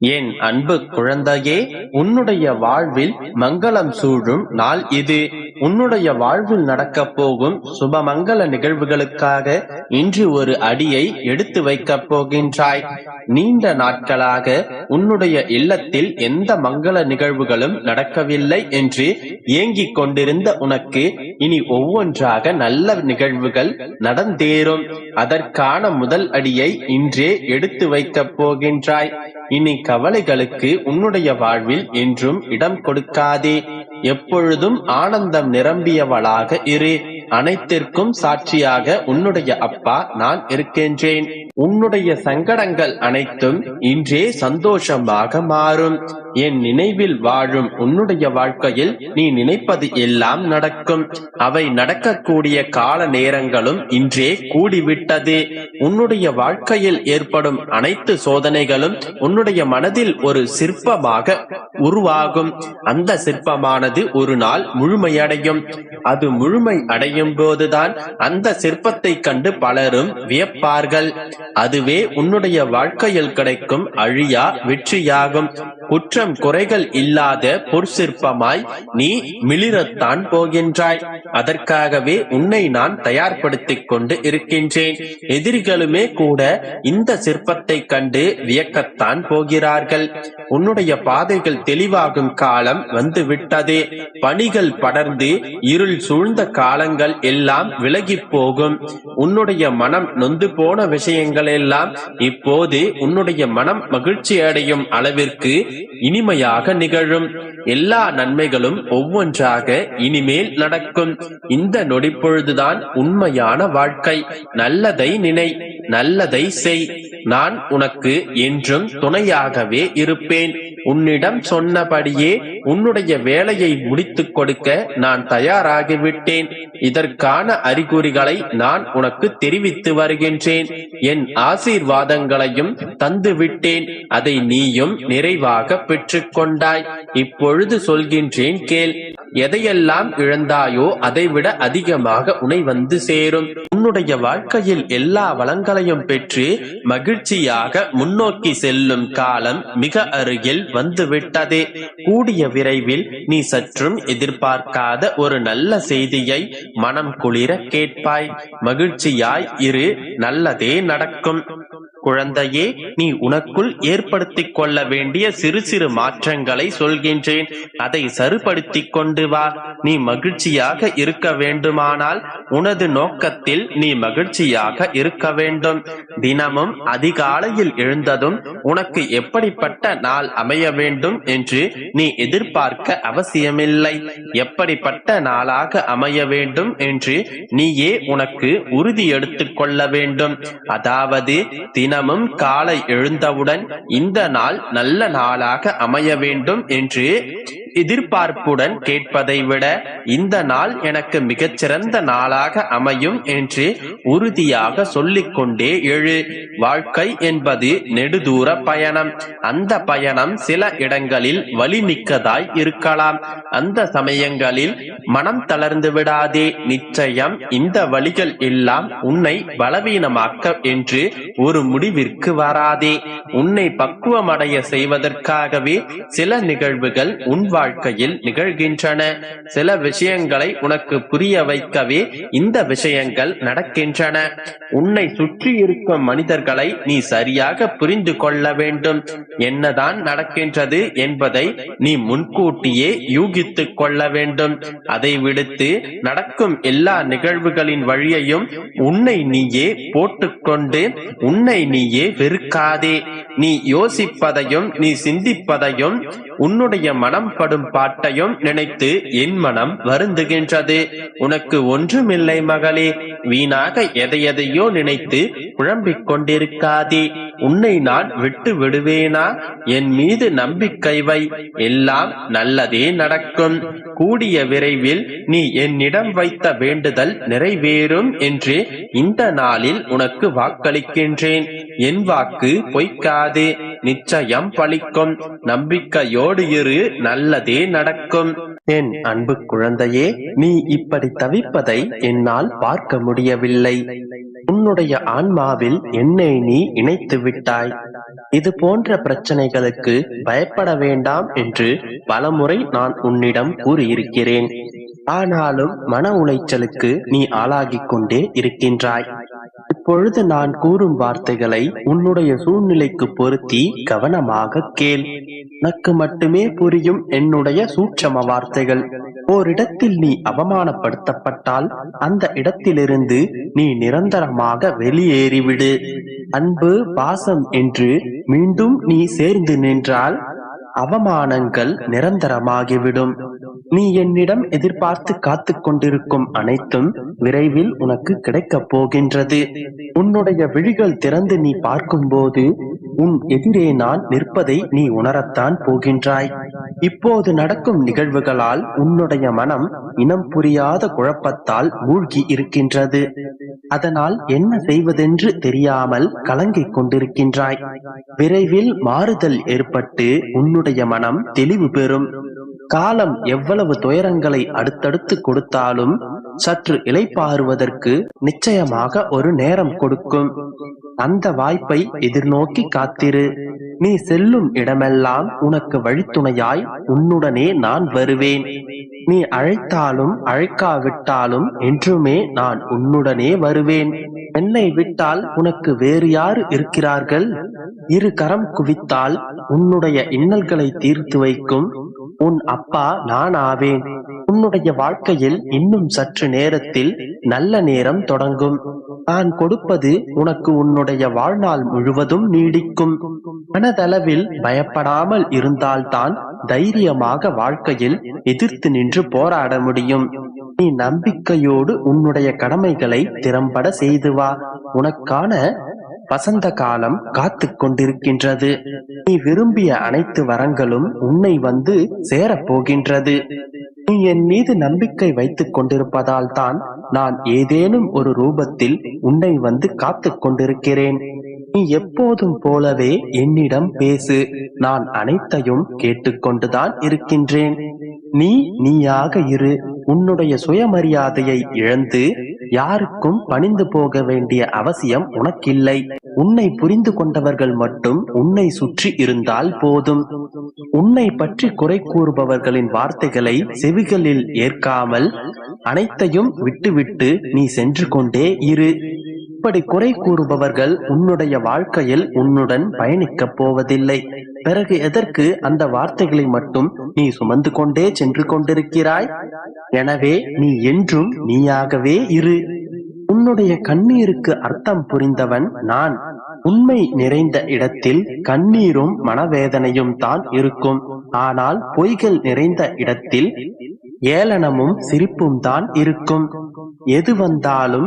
என் அன்பு குழந்தையே உன்னுடைய வாழ்வில் மங்களம் சூழும் நாள் இது. உன்னுடைய வாழ்வில் நடக்கப் போகும் சுபமங்கல நிகழ்வுகளுக்காக இன்று ஒரு அடியை எடுத்து வைக்கப் போகின்றாய். நீண்ட நாட்களாக உன்னுடைய இல்லத்தில் எந்த மங்கள நிகழ்வுகளும் நடக்கவில்லை என்று ஏங்கிக் கொண்டிருந்த உனக்கு இனி ஒவ்வொன்றாக நல்ல நிகழ்வுகள் நடந்தேறும். அதற்கான முதல் அடியை இன்றே எடுத்து வைக்கப் போகின்றாய். இனி கவலைகளுக்கு உன்னுடைய வாழ்வில் என்றும் இடம் கொடுக்காதே. எப்பொழுதும் ஆனந்தம் நிரம்பியவளாக இரு. அனைத்திற்கும் சாட்சியாக உன்னுடைய அப்பா நான் இருக்கின்றேன். உன்னுடைய சங்கடங்கள் அனைத்தும் இன்றே சந்தோஷமாக மாறும். என் நினைவில் வாழும் உன்னுடைய வாழ்க்கையில் நீ நினைப்பது எல்லாம் நடக்கும். அவை நடக்கக்கூடிய கால நேரங்களும் இன்றே கூடிவிட்டது. உன்னுடைய வாழ்க்கையில் ஏற்படும் அனைத்து சோதனைகளும் உன்னுடைய மனதில் ஒரு சிற்பமாக உருவாகும். அந்த சிற்பமானது ஒரு நாள் முழுமையடையும். அது முழுமை அடையும் போதுதான் அந்த சிற்பத்தை கண்டு பலரும் வியப்பார்கள். அதுவே உன்னுடைய வாழ்க்கையில் கிடைக்கும் அழியா வெற்றியாகும். குற்றம் குறைகள் இல்லாத பொற்சிற்பமாய் நீ மிளிரத்தான் போகின்றாய். அதற்காகவே உன்னை நான் தயார்படுத்திக் கொண்டு இருக்கின்றேன். எதிரிகளுமே கூட இந்த சிற்பத்தை கண்டு வியக்கத்தான் போகிறார்கள். உன்னுடைய பாதைகள் தெளிவாகும் காலம் வந்து விட்டது பணிகள் படர்ந்து இருள் சூழ்ந்த காலங்கள் எல்லாம் விலகி போகும். உன்னுடைய மனம் நொந்து போன விஷயங்கள் எல்லாம் இப்போது உன்னுடைய மனம் மகிழ்ச்சி அடையும் அளவிற்கு இனிமையாக நிகழும் எல்லா நன்மைகளும் ஒவ்வொன்றாக இனிமேல் நடக்கும். இந்த நொடிப்பொழுதுதான் உண்மையான வாழ்க்கை. நல்லதை நினை நல்லதை செய். நான் உனக்கு என்றும் துணையாகவே இருப்பேன். உன்னிடம் சொன்னபடியே உன்னுடைய வேலையை முடித்துக் கொடுக்க நான் தயாராகிவிட்டேன். இதற்கான அறிகுறிகளை நான் உனக்கு தெரிவித்து வருகின்றேன். என் ஆசீர்வாதங்களையும் தந்து விட்டேன் அதை நீயும் நிறைவாக பெற்றுக்கொண்டாய். இப்பொழுது சொல்கின்றேன் கேள் எதையெல்லாம் இழந்தாயோ அதைவிட அதிகமாக உனை வந்து சேரும். உன்னுடைய வாழ்க்கையில் எல்லா வளங்களையும் பெற்று மகிழ்ச்சியாக முன்னோக்கி செல்லும் காலம் மிக அருகில் வந்துவிட்டது. கூடிய விரைவில் நீ சற்றும் எதிர்பார்க்காத ஒரு நல்ல செய்தியை மனம் குளிர கேட்பாய். மகிழ்ச்சியாய் இரு நல்லதே நடக்கும். குழந்தையே நீ உனக்குள் ஏற்படுத்திக் கொள்ள வேண்டிய சிறு சிறு மாற்றங்களை சொல்கின்றேன். அதை சரிப்படுத்திக் கொண்டு வா. நீ மகிழ்ச்சியாக இருக்க வேண்டுமானால் உனது நோக்கத்தில் நீ மகிழ்ச்சியாக இருக்க வேண்டும். தினமும் அதிகாலையில் எழுந்ததும் உனக்கு எப்படிப்பட்ட நாள் அமைய வேண்டும் என்று நீ எதிர்பார்க்க அவசியமில்லை. எப்படிப்பட்ட நாளாக அமைய வேண்டும் என்று நீயே உனக்கு உறுதி எடுத்துக் கொள்ள வேண்டும். அதாவது தின தினமும் காலை எழுந்தவுடன் இந்த நாள் நல்ல நாளாக அமைய வேண்டும் என்று எதிர்பார்ப்புடன் கேட்பதை விட இந்த நாள் எனக்கு மிகச்சிறந்த நாளாக அமையும் என்று உறுதியாக சொல்லிக் கொண்டே எழு வாழ்க்கை என்பது நெடுதூர பயணம். அந்த பயணம் சில இடங்களில் வலிமிக்கதாய் இருக்கலாம். அந்த சமயங்களில் மனம் தளர்ந்து விடாதே. நிச்சயம் இந்த வழிகள் எல்லாம் உன்னை பலவீனமாக்க என்று ஒரு முடிவிற்கு வராதே. உன்னை பக்குவமடைய செய்வதற்காகவே சில நிகழ்வுகள் உன் வாழ்க்கையில் நிகழ்கின்றன. சில விஷயங்களை உனக்கு புரிய வைக்கவே இந்த விஷயங்கள் நடக்கின்றன. உன்னை சுற்றி இருக்கும் மனிதர்களை நீ சரியாக புரிந்து கொள்ள வேண்டும். என்னதான் நடக்கின்றது என்பதை நீ முன்கூட்டியே யூகித்துக் கொள்ள வேண்டும். அதை விடுத்து நடக்கும் எல்லா நிகழ்வுகளின் வழியையும் உன்னை நீயே போட்டுக்கொண்டு உன்னை நீயே வெறுக்காதே. நீ யோசிப்பதையும் நீ சிந்திப்பதையும் உன்னுடைய மனம் பாடும் பாட்டையும் நினைத்து என் மனம் வருந்துகின்றது. உனக்கு ஒன்றுமில்லை மகளே வீணாக எதையெதையோ நினைத்து குழம்பிக் கொண்டிருக்காதே. உன்னை நான் விட்டு விடுவேனா? என் மீது நம்பிக்கை வை. எல்லாம் நல்லதே நடக்கும். கூடிய விரைவில் நீ என்னிடம் வைத்த வேண்டுதல் நிறைவேறும் என்று இந்த நாளில் உனக்கு வாக்களிக்கின்றேன். என் வாக்கு பொய்க்காதே. நிச்சயம் பலிக்கும் நம்பிக்கையோடு இரு நல்லதே நடக்கும். என் அன்பு குழந்தையே நீ இப்படி தவிப்பதை என்னால் பார்க்க முடியவில்லை. உன்னுடைய ஆன்மாவில் என்னை நீ இணைத்து விட்டாய். இது போன்ற பிரச்சனைகளுக்கு பயப்பட வேண்டாம் என்று பலமுறை நான் உன்னிடம் கூறியிருக்கிறேன். ஆனாலும் மன உளைச்சலுக்கு நீ ஆளாகிக் கொண்டே இருக்கின்றாய். இப்பொழுது நான் கூறும் வார்த்தைகளை உன்னுடைய சூழ்நிலைக்கு பொருத்தி கவனமாக கேள். உனக்கு மட்டுமே புரியும் என்னுடைய சூட்சம வார்த்தைகள். ஓரிடத்தில் நீ அவமானப்படுத்தப்பட்டால் அந்த இடத்திலிருந்து நீ நிரந்தரமாக வெளியேறிவிடு. அன்பு பாசம் என்று மீண்டும் நீ சேர்ந்து நின்றால் அவமானங்கள் நிரந்தரமாகிவிடும். நீ என்னிடம் எதிர்பார்த்து காத்து கொண்டிருக்கும் அனைத்தும் விரைவில் உனக்கு கிடைக்கப் போகின்றது. உன்னுடைய விழிகள் திறந்து நீ பார்க்கும்போது உன் எதிரே நான் நிற்பதை நீ உணரத்தான் போகின்றாய். இப்போது நடக்கும் நிகழ்வுகளால் உன்னுடைய மனம் இனம் புரியாத குழப்பத்தால் மூழ்கி இருக்கின்றது. அதனால் என்ன செய்வதென்று தெரியாமல் கலங்கிக் கொண்டிருக்கின்றாய். விரைவில் மாறுதல் ஏற்பட்டு உன்னுடைய மனம் தெளிவு பெறும். காலம் எவ்வளவு துயரங்களை அடுத்தடுத்து கொடுத்தாலும் சற்று இலைப்பாறுவதற்கு நிச்சயமாக ஒரு நேரம் கொடுக்கும். அந்த வாய்ப்பை எதிர்நோக்கி காத்திரு. நீ செல்லும் இடமெல்லாம் உனக்கு வழித்துணையாய் உன்னுடனே நான் வருவேன். நீ அழைத்தாலும் அழைக்காவிட்டாலும் என்றுமே நான் உன்னுடனே வருவேன். என்னை விட்டால் உனக்கு வேறு யாரு இருக்கிறார்கள்? இரு கரம் குவித்தால் உன்னுடைய இன்னல்களை தீர்த்து வைக்கும். உன் அப்பா நான் ஆவேன் உன்னுடைய வாழ்க்கையில் இன்னும் சற்று நேரத்தில் நல்ல நேரம் தொடங்கும். நான் கொடுப்பது உனக்கு உன்னுடைய வாழ்நாள் முழுவதும் நீடிக்கும். மனதளவில் பயப்படாமல் இருந்தால்தான் தைரியமாக வாழ்க்கையில் எதிர்த்து நின்று போராட முடியும். நீ நம்பிக்கையோடு உன்னுடைய கடமைகளை திறம்பட செய்து வா. உனக்கான வசந்த காலம் காத்து கொண்டிருக்கின்றது நீ விரும்பிய அனைத்து வரங்களும் உன்னை வந்து சேரப்போகின்றது. நீ என் மீது நம்பிக்கை வைத்துக் கொண்டிருப்பதால் தான் நான் ஏதேனும் ஒரு ரூபத்தில் உன்னை வந்து காத்துக் கொண்டிருக்கிறேன் நீ எப்போதும் போலவே என்னிடம் பேசு. நான் அனைத்தையும் கேட்டுக்கொண்டுதான் இருக்கின்றேன். நீ நீயாக இரு. உன்னுடைய சுயமரியாதையை இழந்து யாருக்கும் பணிந்து போக வேண்டிய அவசியம் உனக்கில்லை. உன்னை புரிந்து கொண்டவர்கள் மட்டும் உன்னை சுற்றி இருந்தால் போதும். உன்னை பற்றி குறை கூறுபவர்களின் வார்த்தைகளை செவிகளில் ஏற்காமல் அனைத்தையும் விட்டுவிட்டு நீ சென்று கொண்டே இரு. இப்படி குறை கூறுபவர்கள் உன்னுடைய வாழ்க்கையில் உன்னுடன் பயணிக்கப் போவதில்லை. பிறகு எதற்கு அந்த வார்த்தைகளை மட்டும் நீ சுமந்து கொண்டே சென்று கொண்டிருக்கிறாய்? எனவே நீ என்றும் நீயாகவே இரு. உன்னுடைய கண்ணீருக்கு அர்த்தம் புரிந்தவன் நான். உண்மை நிறைந்த இடத்தில் கண்ணீரும் மனவேதனையும் தான் இருக்கும். ஆனால் பொய்கள் நிறைந்த இடத்தில் ஏளனமும் சிரிப்பும் தான் இருக்கும். எது வந்தாலும்